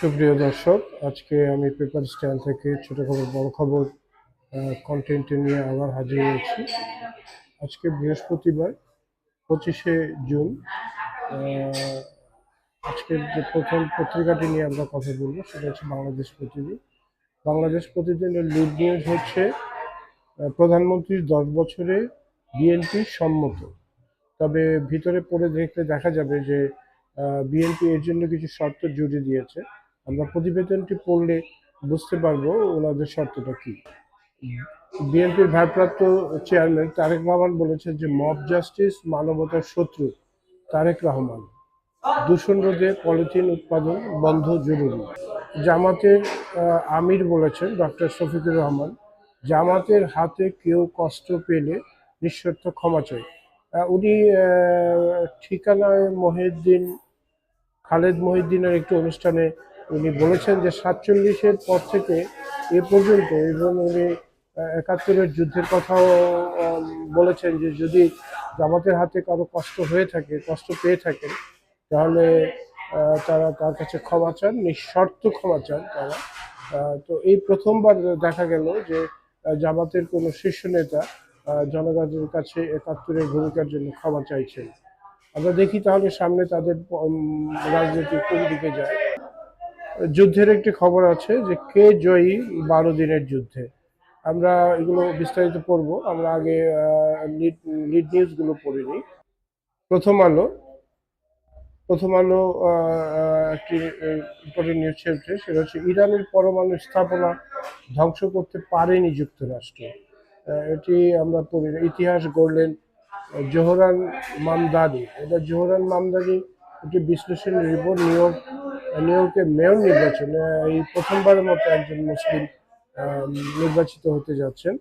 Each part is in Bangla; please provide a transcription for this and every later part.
সুপ্রিয় দর্শক, আজকে আমি পেপার স্ট্যান্ড থেকে ছোট খবর বড় খবর কন্টেন্ট নিয়ে আবার হাজির হয়েছি। আজকে বৃহস্পতিবার, পঁচিশে জুন আজকের যে প্রথম পত্রিকাটি নিয়ে আমরা কথা বলব সেটা হচ্ছে বাংলাদেশ প্রতিদিন। বাংলাদেশ প্রতিদিনের লিড নিউজ হচ্ছে প্রধানমন্ত্রীর দশ বছরে বিএনপি সম্মত। তবে ভিতরে পড়ে দেখলে দেখা যাবে যে বিএনপি এর জন্য কিছু শর্ত জুড়ে দিয়েছে। আমরা প্রতিবেদনটি পড়লে বুঝতে পারব ওনাদের শর্তটা কি। বিএনপির ভারপ্রাপ্ত চেয়ারম্যান তারেক রহমান বলেছেন যে, মব জাস্টিস মানবতার শত্রু তারেক রহমান। দূষণ রোধে পলিথিন উৎপাদন বন্ধ জরুরি। জামাতের আমির বলেছেন, ডক্টর শফিকুর রহমান, জামাতের হাতে কেউ কষ্ট পেলে নিঃশর্ত ক্ষমা চাই। উনি ঠিকানায় মহিউদ্দিন, খালেদ মহিউদ্দিনের একটি অনুষ্ঠানে উনি বলেছেন যে সাতচল্লিশের পর থেকে এ পর্যন্ত এবং উনি একাত্তরের যুদ্ধের কথাও বলেছেন যে যদি জামাতের হাতে কারও কষ্ট হয়ে থাকে, কষ্ট পেয়ে থাকেন, তাহলে তারা তার কাছে ক্ষমা চান, নিঃশর্ত ক্ষমা চান তারা। তো এই প্রথমবার দেখা গেল যে জামাতের কোনো শীর্ষ নেতা জনগণের কাছে একাত্তরের ভূমিকার জন্য ক্ষমা চাইছেন। আমরা দেখি তাহলে সামনে তাদের রাজনীতি কোন দিকে যায়। যুদ্ধের একটি খবর আছে যে কে জয়ী বারো দিনের যুদ্ধে। আমরা এগুলো বিস্তারিত পড়ব। আমরা আগে লিড নিউজগুলো পড়িনি প্রথম আলো। প্রথম আলো একটি ইম্পর্টেন্ট নিউজ ছেড়েছে সেটা হচ্ছে ইরানের পরমাণু স্থাপনা ধ্বংস করতে পারেনি যুক্তরাষ্ট্র। এটি আমরা পড়ি ইতিহাস গড়লেন জোহরান মামদানি। এটা জোহরান মামদানি একটি বিশ্লেষণী রিপোর্ট নিয়োগ ইয়র্কের মেয়র নির্বাচনে এই প্রথমবারের মতো একজন মুসলিম নির্বাচিত হতে যাচ্ছেন।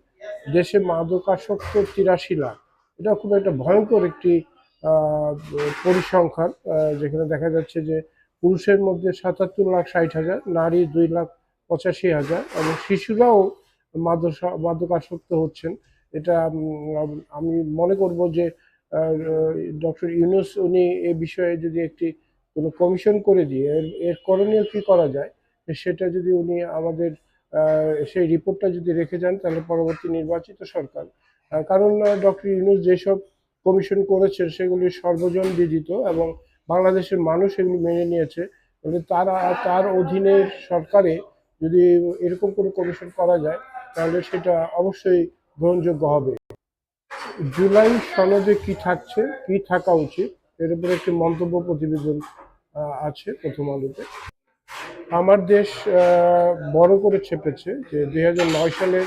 দেশে মাদকাসক্ত তিরাশি লাখ। এটা খুব একটা ভয়ঙ্কর একটি পরিসংখ্যান যেখানে দেখা যাচ্ছে যে পুরুষের মধ্যে সাতাত্তর লাখ ষাট হাজার, নারী দুই লাখ পঁচাশি হাজার এবং শিশুরাও মাদক- মাদকাসক্ত হচ্ছেন। এটা আমি মনে করব যে ডক্টর ইউনুস উনি এ বিষয়ে যদি একটি কোনো কমিশন করে দিয়ে, এর এর করণীয় কী করা যায়? সেটা যদি উনি আমাদের সেই রিপোর্টটা যদি রেখে যান, তাহলে পরবর্তী নির্বাচিত সরকার। কারণ ডক্টর ইউনুস যেসব কমিশন করেছেন, সেগুলি সর্বজন বিদিত এবং বাংলাদেশের মানুষ এগুলি মেনে নিয়েছে। তারা, তার অধীনে সরকারে যদি এরকম কোনো কমিশন করা যায়, তাহলে সেটা অবশ্যই গ্রহণযোগ্য হবে। জুলাই সনদে কি থাকছে, কি থাকা উচিত, এর উপরে একটি মন্তব্য প্রতিবেদন আছে প্রথম আলোতে। আমার দেশ বড় করে ছেপেছে যে দুই হাজার নয় সালে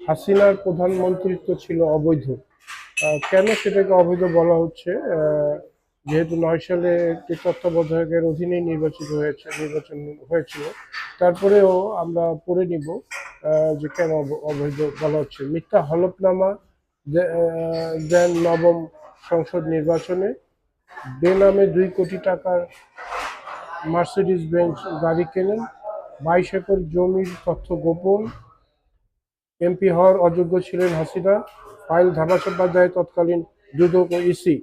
হাসিনার প্রধানমন্ত্রিত্ব ছিল অবৈধ। কেন সেটাকে অবৈধ বলা হচ্ছে? যেহেতু নয় সালে একটি তত্ত্বাবধায়কের অধীনেই নির্বাচিত হয়েছে, নির্বাচন হয়েছিল, তারপরেও আমরা পড়ে নিব যে কেন অবৈধ বলা হচ্ছে। মিথ্যা হলফনামা দেন নবম সংসদ নির্বাচনে বেনামে দুই কোটি টাকার মার্সিডিজ বেঞ্চ গাড়ি কেনেন, বাইশ একর জমির তথ্য গোপন। এমপি হওয়ার অযোগ্য ছিলেন হাসিনা, ফাইল ধামাচাপা দেয় তৎকালীন দুদক ও ইসি।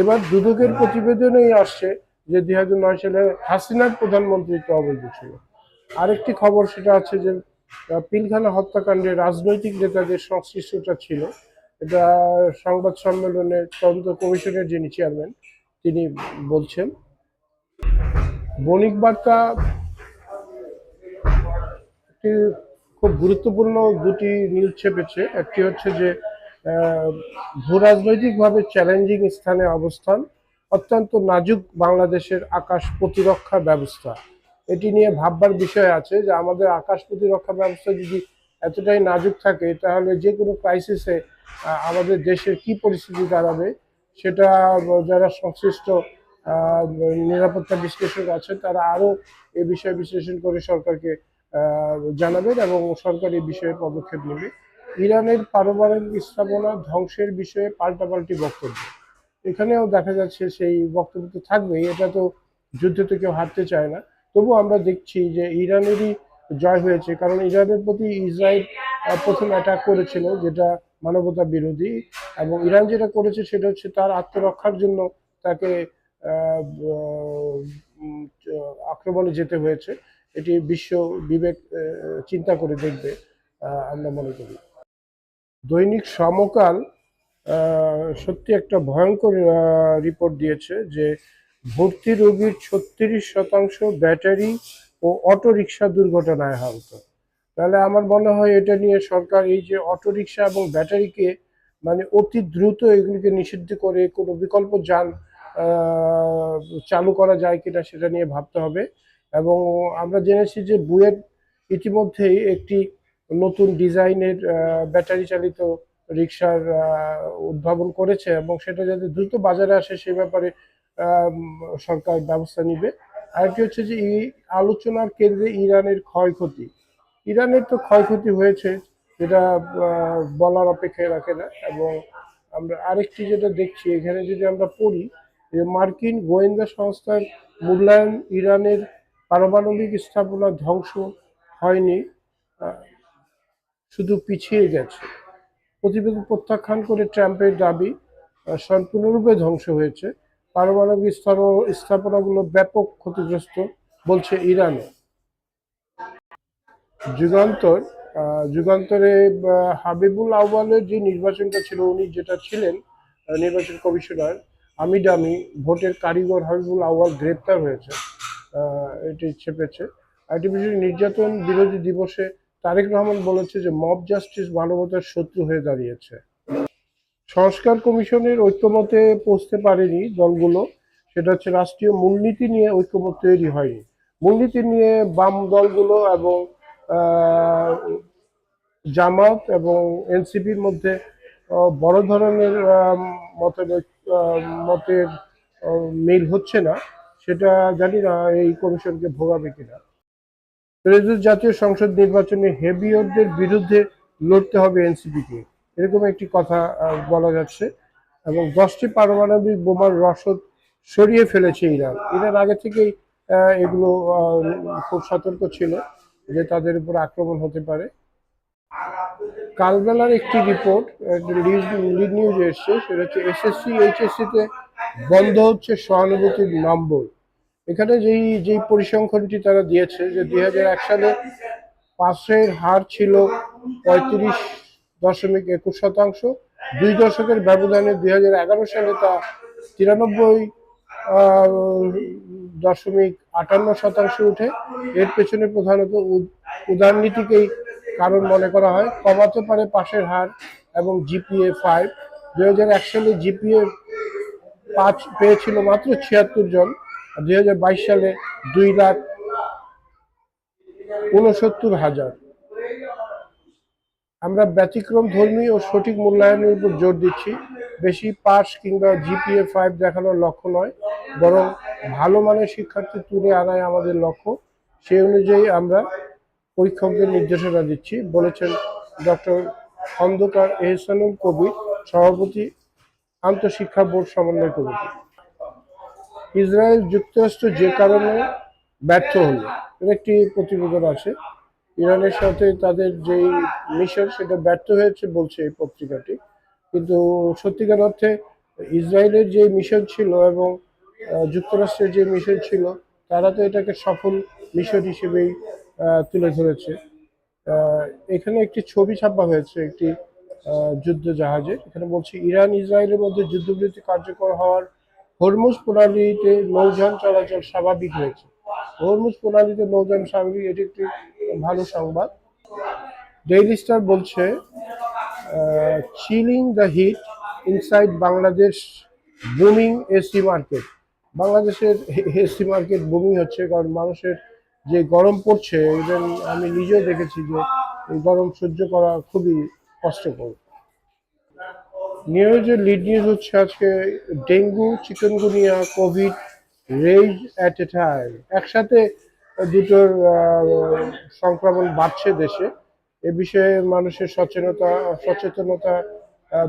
এবার দুদকের প্রতিবেদনেই আসছে যে দুই হাজার নয় সালে হাসিনার প্রধানমন্ত্রিত্ব অবৈধ ছিল। আরেকটি খবর সেটা আছে যে পিলখানা হত্যাকাণ্ডে রাজনৈতিক নেতাদের সংশ্লিষ্টতা ছিল। এটা সংবাদ সম্মেলনে তদন্ত কমিশনের যিনি চেয়ারম্যান, তিনি বলছেন, বণিক বার্তা একটি খুব গুরুত্বপূর্ণ দুটি নিউজ ছেপেছে। একটি হচ্ছে যে ভূ রাজনৈতিকভাবে চ্যালেঞ্জিং স্থানে অবস্থান, অত্যন্ত নাজুক বাংলাদেশের আকাশ প্রতিরক্ষা ব্যবস্থা। এটি নিয়ে ভাববার বিষয় আছে যে, আমাদের আকাশ প্রতিরক্ষা ব্যবস্থা যদি এতটাই নাজুক থাকে, তাহলে যে কোনো ক্রাইসিসে আমাদের দেশের কি পরিস্থিতি দাঁড়াবে, সেটা যারা সংশ্লিষ্ট নিরাপত্তা বিশ্লেষক আছে তারা আরও এ বিষয়ে বিশ্লেষণ করে সরকারকে জানাবেন এবং সরকার এই বিষয়ে পদক্ষেপ নেবে। ইরানের পারমাণবিক স্থাপনা ধ্বংসের বিষয়ে পাল্টাপাল্টি বক্তব্য। এখানেও দেখা যাচ্ছে সেই বক্তব্য তো থাকবেই, এটা তো যুদ্ধে তো কেউ হারতে চায় না। তবু আমরা দেখছি যে ইরানেরই জয় হয়েছে, কারণ ইরানের প্রতি ইসরায়েল প্রথম অ্যাটাক করেছিল, যেটা মানবতা বিরোধী এবং ইরান যেটা করেছে সেটা হচ্ছে তার আত্মরক্ষার জন্য তাকে আক্রমণে যেতে হয়েছে। এটি বিশ্ব বিবেক চিন্তা করে দেখবে আমরা মনে করি। দৈনিক সমকাল সত্যি একটা ভয়ঙ্কর রিপোর্ট দিয়েছে যে ভর্তি রোগীর ছত্রিশ শতাংশ ব্যাটারি ও অটো রিক্সা দুর্ঘটনায় আহত। তাহলে আমার মনে হয় এটা নিয়ে সরকার এই যে অটো রিক্সা এবং ব্যাটারিকে মানে অতি দ্রুত এগুলিকে নিষিদ্ধ করে কোনো বিকল্প যান চালু করা যায় কিনা সেটা নিয়ে ভাবতে হবে। এবং আমরা জেনেছি যে বুয়েট ইতিমধ্যেই একটি নতুন ডিজাইনের ব্যাটারি চালিত রিক্সার উদ্ভাবন করেছে এবং সেটা যাতে দ্রুত বাজারে আসে সে ব্যাপারে সরকার ব্যবস্থা নিবে। আরেকটি হচ্ছে যে এই আলোচনার কেন্দ্রে ইরানের ক্ষয়ক্ষতি। ইরানের তো ক্ষয়ক্ষতি হয়েছে, যেটা বলার অপেক্ষায় রাখে না। এবং আমরা আরেকটি যেটা দেখছি, এখানে যদি আমরা পড়ি, যে মার্কিন গোয়েন্দা সংস্থার মূল্যায়ন ইরানের পারমাণবিক স্থাপনা ধ্বংস হয়নি শুধু পিছিয়ে গেছে। প্রতিবেদন প্রত্যাখ্যান করে ট্রাম্পের দাবি সম্পূর্ণরূপে ধ্বংস হয়েছে। পারমাণবিক স্থাপনাগুলো ব্যাপক ক্ষতিগ্রস্ত বলছে ইরানও। যুগান্তর যুগান্তরে হাবিবুল আউয়ালের যে নির্বাচনটা ছিল, উনি যেটা ছিলেন নির্বাচন কমিশনার আমি ডামি ভোটের কারিগর হাবিবুল আউয়াল গ্রেপ্তার হয়েছে এটি ছেপেছে। আরেকটি বিষয় নির্যাতন বিরোধী দিবসে তারেক রহমান বলেছে যে, মব জাস্টিস মানবতার শত্রু হয়ে দাঁড়িয়েছে। সংস্কার কমিশনের ঐক্যমতে পৌঁছতে পারেনি দলগুলো, সেটা হচ্ছে রাষ্ট্রীয় মূলনীতি নিয়ে ঐক্যমত তৈরি হয়নি। মূলনীতি নিয়ে বাম দলগুলো এবং জামাত এবং এনসিপির মধ্যে বড় ধরনের মতের মতের মিল হচ্ছে না। সেটা জানি না এই কমিশনকে ভোগাবে কিনা। জাতীয় সংসদ নির্বাচনে হেভিওরদের বিরুদ্ধে লড়তে হবে এনসিপিকে। এরকম একটি কথা বলা যাচ্ছে। এবং দশটি পারমাণবিক বোমার রসদ সরিয়ে ফেলেছে ইরান। ইরান আগে থেকেই এগুলো খুব সতর্ক ছিল। যে তাদের উপর আক্রমণ হতে পারে। কালবেলার একটি রিপোর্ট নিউজ এসছে, সেটা হচ্ছে এসএসসি এইচএসসিতে বন্ধ হচ্ছে সহানুভূতির নম্বর। এখানে যেই যেই পরিসংখ্যানটি তারা দিয়েছে, যে দুই হাজার এক সালে পাশের হার ছিল পঁয়ত্রিশ দশমিক একুশ শতাংশ, দুই দশকের ব্যবধানে দুই হাজার এগারো সালে তা তিরানব্বই দশমিক আটান্ন শতাংশ উঠে এর পেছনে প্রধানত উদ- উদারনীতিকেই কারণ মনে করা হয়, কমাতে পারে পাশের হার এবং জিপিএ ফাইভ দুই হাজার এক সালে জিপিএ পাঁচ পেয়েছিল মাত্র ছিয়াত্তর জন দুই হাজার বাইশ সালে দুই লাখ উনসত্তর হাজার। আমরা ব্যতিক্রম ধর্মী ও সঠিক মূল্যায়নের উপর জোর দিচ্ছি। বেশি পাস কিংবা জিপিএ ফাইভ দেখানোর লক্ষ্য নয়, বরং ভালো মানের শিক্ষার্থী তুলে আনাই আমাদের লক্ষ্য। সেই অনুযায়ী আমরা পরীক্ষকদের নির্দেশনা দিচ্ছি। বলেছেন ডক্টর খন্দকার এহসানুল কবির, সভাপতি আন্তঃশিক্ষা বোর্ড সমন্বয় কমিটি। ইসরায়েল যুক্তরাষ্ট্র যে কারণে ব্যর্থ হলো, এর একটি প্রতিবেদন আছে। ইরানের সাথে তাদের যেই মিশন, সেটা ব্যর্থ হয়েছে বলছে এই পত্রিকাটি। কিন্তু সত্যিকার অর্থে ইসরায়েলের যে মিশন ছিল এবং যুক্তরাষ্ট্রের যে মিশন ছিল, তারা তো এটাকে সফল মিশন হিসেবেই তুলে ধরেছে। এখানে একটি ছবি ছাপা হয়েছে একটি যুদ্ধ জাহাজে। এখানে বলছে, ইরান, ইসরায়েলের মধ্যে যুদ্ধবিরতি কার্যকর হওয়ার হরমুজ প্রণালীতে নৌযান চলাচল স্বাভাবিক হয়েছে। হরমুজ প্রণালীতে নৌযান স্বাভাবিক, এটি একটি ভালো সংবাদ। ডেইলি স্টার বলছে chilling the heat inside Bangladesh booming AC market বাংলাদেশের এসি মার্কেট বুমিং হচ্ছে কারণ মানুষের যে গরম পড়ছে ইভেন আমি নিজেও দেখেছি যে এই গরম সহ্য করা খুবই কষ্টকর। নিউজের লিড নিউজ হচ্ছে আজকে dengue chikungunya covid rage at a time একসাথে দুটোর সংক্রমণ বাড়ছে দেশে। এ বিষয়ে মানুষের সচেতনতা সচেতনতা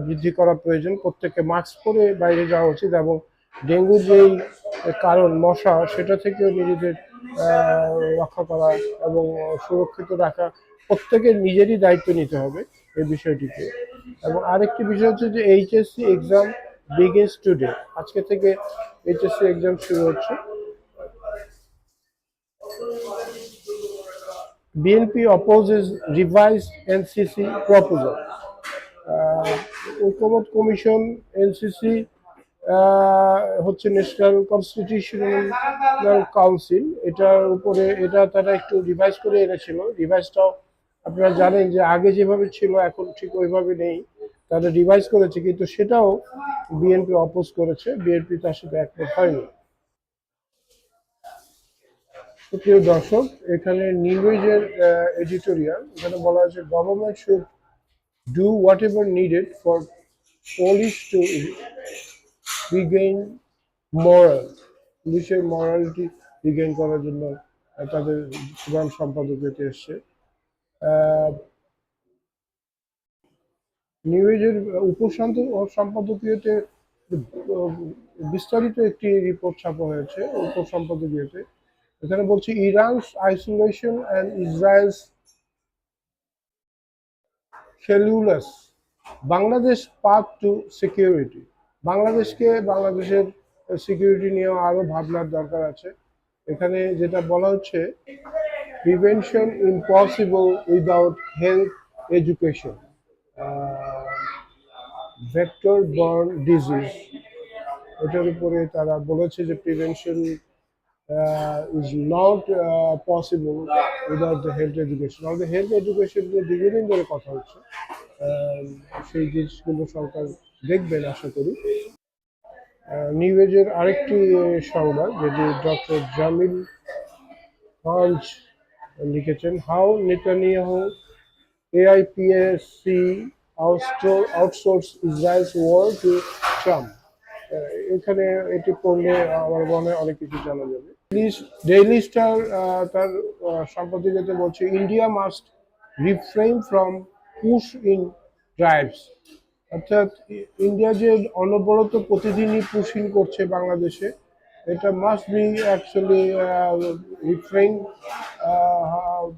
বৃদ্ধি করা প্রয়োজন। প্রত্যেককে মাস্ক পরে বাইরে যাওয়া উচিত এবং ডেঙ্গু যেই কারণ, মশা, সেটা থেকেও নিজেদের রক্ষা করা এবং সুরক্ষিত রাখা প্রত্যেকের নিজেরই দায়িত্ব নিতে হবে এই বিষয়টিকে। এবং আরেকটি বিষয় হচ্ছে যে এইচএসসি এক্সাম বিগিনস টুডে আজকে থেকে এইচএসসি এক্সাম শুরু হচ্ছে। BNP opposes revised NCC proposal. ঐক্যমত কমিশন এনসিসি হচ্ছে ন্যাশনাল কনস্টিটিউশনাল কাউন্সিল এটার উপরে, এটা তারা একটু রিভাইজ করে এনেছিল। রিভাইজটাও আপনারা জানেন যে আগে যেভাবে ছিল, এখন ঠিক ওইভাবে নেই। তারা রিভাইজ করেছে, কিন্তু সেটাও বিএনপি অপোজ করেছে। বিএনপি তার সাথে একমত হয়নি। প্রিয় দর্শক, এখানে নিউজের এডিটোরিয়াল এখানে বলা আছে government should do whatever needed for police to regain moral পুলিশের মরালিটি রিগেইন করার জন্য তাদের প্রধান সম্পাদক এসছে। নিউজের উপশান্ত সম্পাদকীয়তে বিস্তারিত একটি রিপোর্ট ছাপা হয়েছে উপসম্পাদকীয়তে এখানে বলছি Iran's isolation and Israel's calculus Bangladesh path to security. বাংলাদেশকে বাংলাদেশের সিকিউরিটি নিয়েও আরও ভাবনার দরকার আছে। এখানে যেটা বলা হচ্ছে prevention impossible without health education vector borne disease এটার উপরে তারা বলেছে যে prevention is not possible without the health education আমাদের হেলথ এডুকেশন নিয়ে দীর্ঘদিন ধরে কথা হচ্ছে। সেই জিনিসগুলো সরকার দেখবেন, আশা করি। নিউ এজের আরেকটি সংবাদ যেটি ডক্টর জামিল পাঞ্চ লিখেছেন, how Netanyahu AIPSC outsource Israel's war to Trump. এখানে এটি পড়লে আমার মনে হয় অনেক কিছু জানা যাবে। ডেইলি স্টার তার সম্পাদকীয়তে বলছে India must refrain from push in drives অর্থাৎ ইন্ডিয়া যে অনবরত প্রতিদিনই পুশিং করছে বাংলাদেশে, এটা must be actually refrain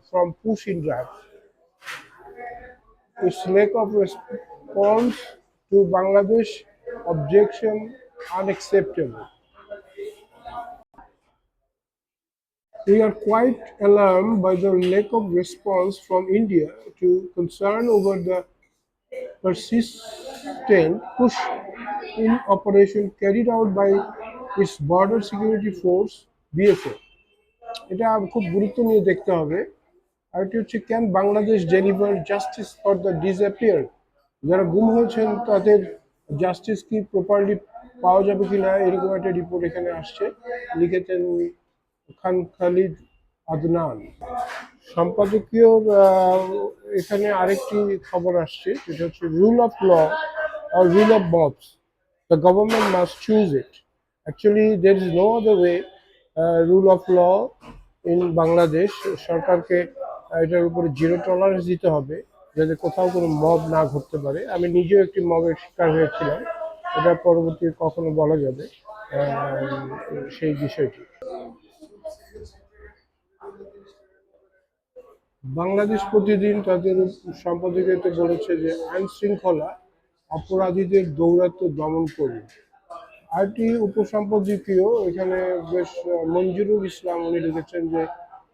from push in drive its lack of response to Bangladesh objection unacceptable. We are quite alarmed by the lack of response from India to concern over the persistent push in operation carried out by its border security force BSF. এটা খুব গুরুত্ব নিয়ে দেখতে হবে আরেকটি হচ্ছে can Bangladesh deliver justice for the disappear যারা গুম হয়েছেন তাদের জাস্টিস কি প্রপারলি পাওয়া যাবে কিনা এরকম একটা রিপোর্ট এখানে আসছে লিখেছেন খান খালিদ আদনান সম্পাদকীয় এখানে আরেকটি খবর আসছে যেটা হচ্ছে rule of law R rule of mobs the government must choose it. Actually, there is no other way. Rule of law in Bangladesh সরকারকে এটার উপরে জিরো টলারেন্স দিতে হবে যাতে কোথাও কোনো মব না ঘটতে পারে আমি নিজেও একটি মবের শিকার হয়েছিলাম এটা পরবর্তী কখনো বলা যাবে সেই বিষয়টি বাংলাদেশ প্রতিদিন তাদের সম্পাদকীয়তে বলেছে যে আইন শৃঙ্খলা অপরাধীদের দৌরাত্ম দমন করবে আরেকটি উপসম্পাদকীয় এখানে বেশ মঞ্জুরুল ইসলাম উনি লিখেছেন যে,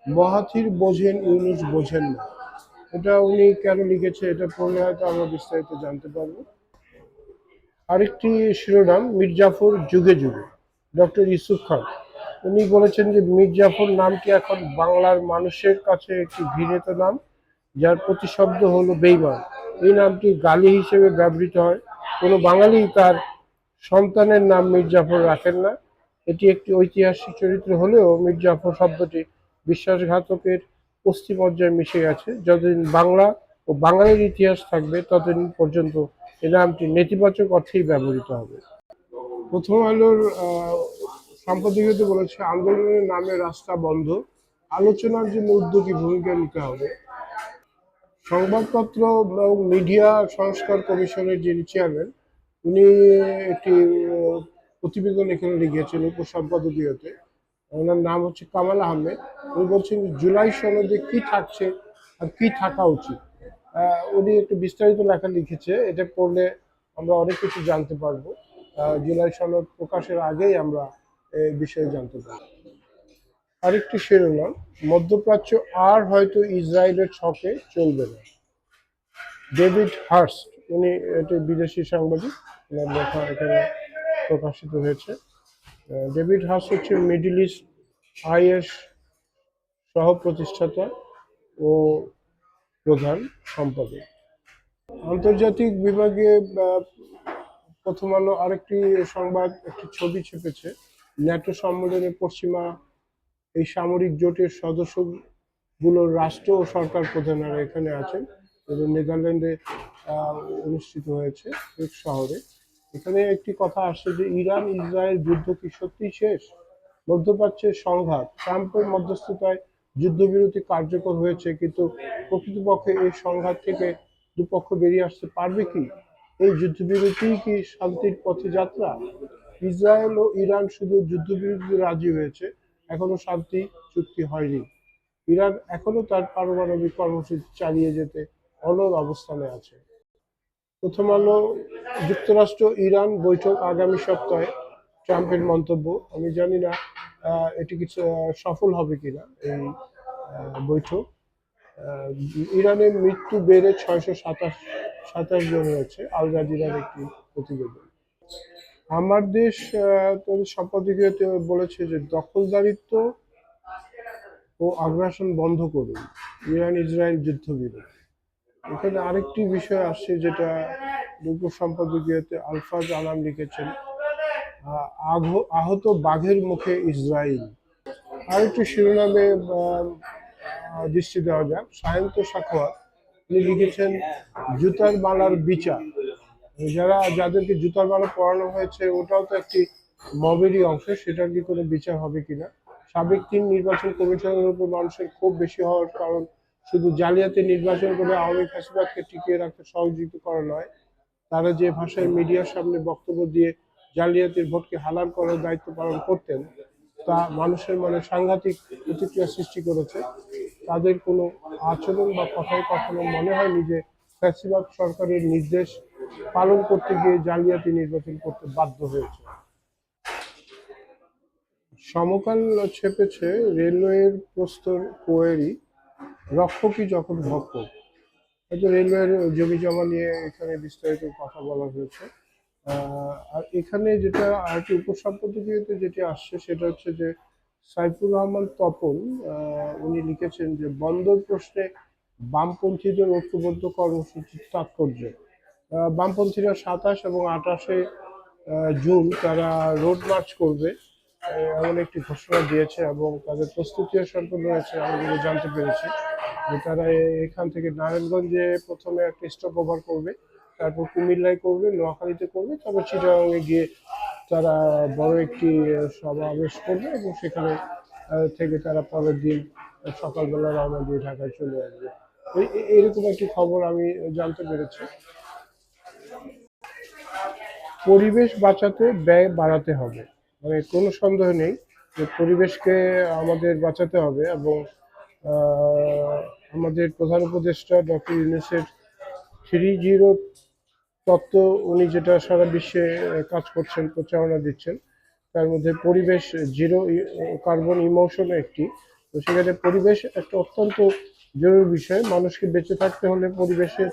মহাথির বোঝেন, ইউনুস বোঝেন না। এটা উনি কেন লিখেছে এটা পড়লে হয়তো আমরা বিস্তারিত জানতে পারব। আরেকটি শিরোনাম, মির্জাফর যুগে যুগে। ডক্টর ইউসুফ খান উনি বলেছেন যে মির্জাফর নামটি এখন বাংলার মানুষের কাছে একটি ঘৃণিত নাম? যার প্রতিশব্দ হলো বেইমান। এই নামটি গালি হিসেবে ব্যবহৃত হয়। কোনো বাঙালি তার সন্তানের নাম মির্জাফর রাখেন না। এটি একটি ঐতিহাসিক চরিত্র হলেও মির্জাফর শব্দটি বিশ্বাসঘাতকের পশ্চিম পর্যায়ে মিশে গেছে। যতদিন বাংলা ও বাঙালির ইতিহাস থাকবে, ততদিন পর্যন্ত এ নামটি নেতিবাচক অর্থেই ব্যবহৃত হবে। প্রথম আলোর সম্পাদকীয়তে বলেছে, আন্দোলনের নামে রাস্তা বন্ধ। আলোচনার জন্য উদ্যোগী ভূমিকা নিতে হবে। সংবাদপত্র এবং মিডিয়া সংস্কার কমিশনের যিনি চেয়ারম্যান, উনি একটি প্রতিবেদন এখানে লিখেছেন উপসম্পাদকীয়তে ওনার নাম হচ্ছে কামাল আহমেদ। উনি বলছেন জুলাই সনদে কি থাকছে আর কি থাকা উচিত। উনি একটু বিস্তারিত লেখা লিখেছে। এটা পড়লে আমরা অনেক কিছু জানতে পারব। জুলাই সনদ প্রকাশের আগেই আমরা বিষয়ে জানতে পারব আরেকটি শিরোনাম, মধ্যপ্রাচ্য আর হয়তো ইসরায়েলের ছকে চলবে না। ডেভিড হার্স্ট, উনি এটি বিদেশি সাংবাদিক, ওনার লেখা এখানে প্রকাশিত হয়েছে। ডেভিড হার্স্ট হচ্ছে মিডল ইস্ট আইএস সহ প্রতিষ্ঠাতা ও প্রধান সম্পাদক। আন্তর্জাতিক বিভাগে প্রথম আলো আরেকটি সংবাদ, একটি ছবি ছেপেছে। ন্যাটো সম্মেলনে পশ্চিমা এই সামরিক জোটের সদস্যগুলোর রাষ্ট্র ও সরকার প্রধানেরা এখানে আছেন এবং নেদারল্যান্ডে অনুষ্ঠিত হয়েছে শহরে। এখানে একটি কথা আসছে যে ইরান, ইসরায়েল যুদ্ধ কি সত্যি শেষ? মধ্যপ্রাচ্যের সংঘাত ট্রাম্পের মধ্যস্থতায় যুদ্ধবিরতি কার্যকর হয়েছে, কিন্তু প্রকৃতপক্ষে এই সংঘাত থেকে দুপক্ষ বেরিয়ে আসতে পারবে কি? এই যুদ্ধবিরতি কি শান্তির পথে যাত্রা? ইসরায়েল ও ইরান শুধু যুদ্ধবিরতিতে রাজি হয়েছে, এখনও শান্তি চুক্তি হয়নি। ইরান এখনও তার পারমাণবিক কর্মসূচি চালিয়ে যেতে অনর অবস্থানে আছে। প্রথম আলো, যুক্তরাষ্ট্র, ইরান বৈঠক আগামী সপ্তাহে। ট্রাম্পের মন্তব্য, আমি জানি না এটি কিছু সফল হবে কিনা এই বৈঠক। ইরানের মৃত্যু বেড়ে ছয়শো সাতাশ সাতাশ জন হয়েছে, আল জাজিরার একটি প্রতিবেদন। আমার দেশ তাদের সম্পাদকীয়তে বলেছে যে দখলদারিত্ব ও আগ্রাসন বন্ধ করুন। ইরান ইসরায়েল যুদ্ধবিরতি এখানে আরেকটি বিষয় আসছে যেটা দুপুর সম্পাদকীয়তে আলফাজ আলাম লিখেছেন আহ, আহত বাঘের মুখে ইসরায়েল। আরেকটি শিরোনামে দৃষ্টি দেওয়া যাক। সায়ন্ত সাখোয়াত তিনি লিখেছেন জুতার মালার বিচার। যারা যাদেরকে জুতার মালা পরানো হয়েছে, ওটাও তো একটি মবেরই অংশ, সেটার কি কোনো বিচার হবে কিনা? সাবেক তিন নির্বাচন কমিশনের উপর মানুষের খুব বেশি হওয়ার কারণ শুধু জালিয়াতি নির্বাচন করে আওয়ামী ফ্যাসিবাদকে টিকিয়ে রাখতে সহযোগিতা করা নয়, তারা যে ভাষায় মিডিয়ার সামনে বক্তব্য দিয়ে জালিয়াতির ভোটকে হালাল করার দায়িত্ব পালন করতেন, তা মানুষের মনে সাংঘাতিক প্রতিক্রিয়া সৃষ্টি করেছে। তাদের কোনো আচরণ বা কথায় কখনো মনে হয়নি যে ফ্যাসিবাদ সরকারের নির্দেশ পালন করতে গিয়ে জালিয়াতি নির্বাচন করতে বাধ্য হয়েছে। সমকাল ছেপেছে রেলওয়ের প্রস্তর কোয়েরি, রক্ষকই যখন ভক্ষক হয়তো রেলওয়ের জমি জমা নিয়ে এখানে বিস্তারিত কথা বলা হয়েছে। আর এখানে যেটা আরেকটি উপসম্পাদকীয়তে যেটি আসছে সেটা হচ্ছে যে সাইফুর রহমান তপন উনি লিখেছেন যে, বন্দর প্রশ্নে বামপন্থীদের ঐক্যবদ্ধ কর্মসূচির তাৎপর্য। বামপন্থীরা সাতাশ এবং আঠাশে জুন তারা রোড মার্চ করবে। এমন একটি ঘোষণা দিয়েছে এবং তাদের প্রস্তুতিও সম্পন্ন হয়েছে, আমি জানতে পেরেছি। যে তারা এখান থেকে নারায়ণগঞ্জে প্রথমে একটা স্টপ ওভার করবে, তারপর কুমিল্লায় করবে, নোয়াখালীতে করবে, তারপর চিটাগাংয়ে গিয়ে তারা বড় একটি সমাবেশ করবে এবং সেখানে থেকে তারা পরের দিন সকালবেলা রওনা দিয়ে ঢাকায় চলে আসবে। এরকম একটি খবর আমি জানতে পেরেছি। পরিবেশ বাঁচাতে ব্যয় বাড়াতে হবে। মানে কোনো সন্দেহ নেই যে পরিবেশকে আমাদের বাঁচাতে হবে এবং আমাদের প্রধান উপদেষ্টা ডক্টর ইউনুসের থ্রি জিরো তত্ত্ব উনি যেটা সারা বিশ্বে কাজ করছেন, প্রচারণা দিচ্ছেন, তার মধ্যে পরিবেশ জিরো কার্বন ইমোশন একটি। তো সেখানে পরিবেশ একটা অত্যন্ত জরুরি বিষয়। মানুষকে বেঁচে থাকতে হলে পরিবেশের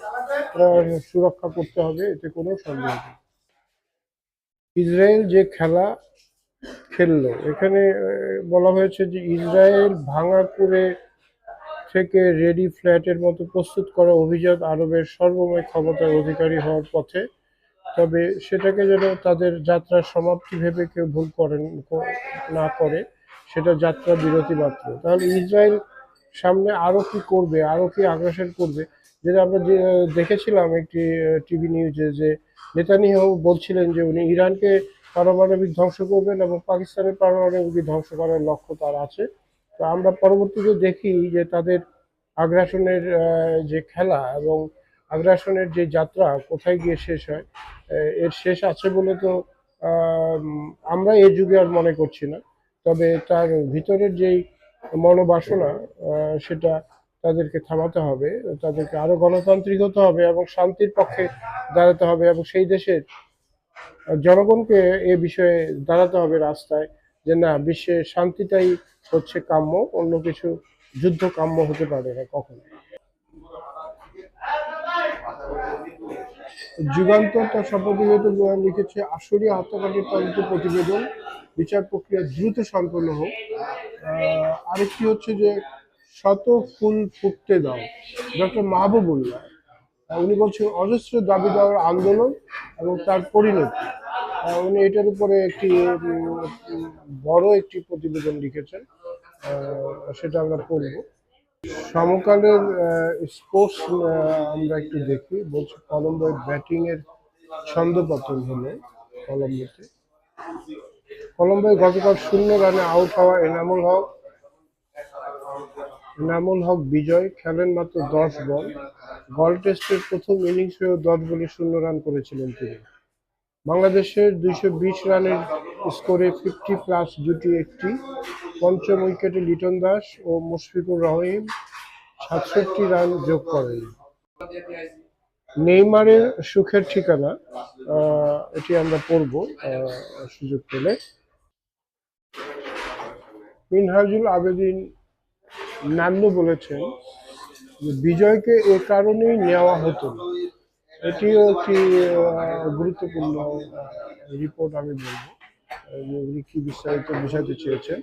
সুরক্ষা করতে হবে, এতে কোনো সন্দেহ নেই। ইসরায়েল যে খেলা খেললো, এখানে বলা হয়েছে যে ইসরায়েল ভাঙা করে থেকে রেডি ফ্ল্যাটের মতো প্রস্তুত করা অভিজাত আরবের সর্বময় ক্ষমতার অধিকারী হওয়ার পথে। তবে সেটাকে যেন তাদের যাত্রার সমাপ্তি ভেবে কেউ ভুল করেন না করে, সেটা যাত্রা বিরতি মাত্র। তাহলে ইসরায়েল সামনে আরও কি করবে, আরও কি আগ্রাসন করবে যেটা আমরা দেখেছিলাম একটি টিভি নিউজে যে নেতানিয়াহু বলছিলেন যে উনি ইরানকে পারমাণবিক ধ্বংস করবেন এবং পাকিস্তানের পারমাণবিক ধ্বংস করার লক্ষ্য তার আছে। তো আমরা পরবর্তীতে দেখি যে তাদের আগ্রাসনের যে খেলা এবং আগ্রাসনের যে যাত্রা কোথায় গিয়ে শেষ হয় এর শেষ আছে বলে তো আমরা এই যুগে আর মনে করছি না। তবে তার ভিতরের যেই মনোবাসনা সেটা তাদেরকে থামাতে হবে, তাদেরকে আরও গণতান্ত্রিক হতে হবে এবং শান্তির পক্ষে দাঁড়াতে হবে এবং সেই দেশের জনগণকে এ বিষয়ে দাঁড়াতে হবে রাস্তায় যে না, বিশ্বে শান্তিটাই হচ্ছে কাম্য, অন্য কিছু যুদ্ধ কাম্য হতে পারে না কখনো। যুগান্তর তার বয়ান লিখেছে আসরিয়া হত্যাকাণ্ডের তদন্ত প্রতিবেদন, বিচার প্রক্রিয়া দ্রুত সম্পন্ন হোক। আরেকটি হচ্ছে যে শত ফুল ফুটতে দাও। ডক্টর মাহবুবুল্লাহ উনি বলছেন, অজস্র দাবি দেওয়ার আন্দোলন এবং তার পরিণতি। উনি এটার উপরে একটি বড় একটি প্রতিবেদন লিখেছেন। সেটা আমরা পড়ব। সমকালের স্পোর্টস আমরা একটু দেখি। বলছে কলম্বোয় ব্যাটিং এর ছন্দপতন হলো কলম্বোতে। কলম্বোয় গতকাল শূন্য রানে আউট হওয়া এনামুল হক এনামুল হক বিজয় খেলেন মাত্র দশ বল। গল টেস্টের প্রথম ইনিংসেও দশ বলে শূন্য রান করেছিলেন তিনি। বাংলাদেশের দুইশো বিশ রানের স্কোরে ফিফটি প্লাস জুটি একটি। পঞ্চম উইকেটে লিটন দাস ও মুশফিকুর রহিম সাতষট্টি রান যোগ করেন। নেইমারের সুখের ঠিকানা এটি আমরা পড়ব সুযোগ পেলে। মিনহাজুল আবেদিন নান্নু বলেছেন যে বিজয়কে এ কারণেই নেওয়া হতো না। এটিও একটি গুরুত্বপূর্ণ রিপোর্ট আমি বলব। কি বিস্তারিত বোঝাতে চেয়েছেন।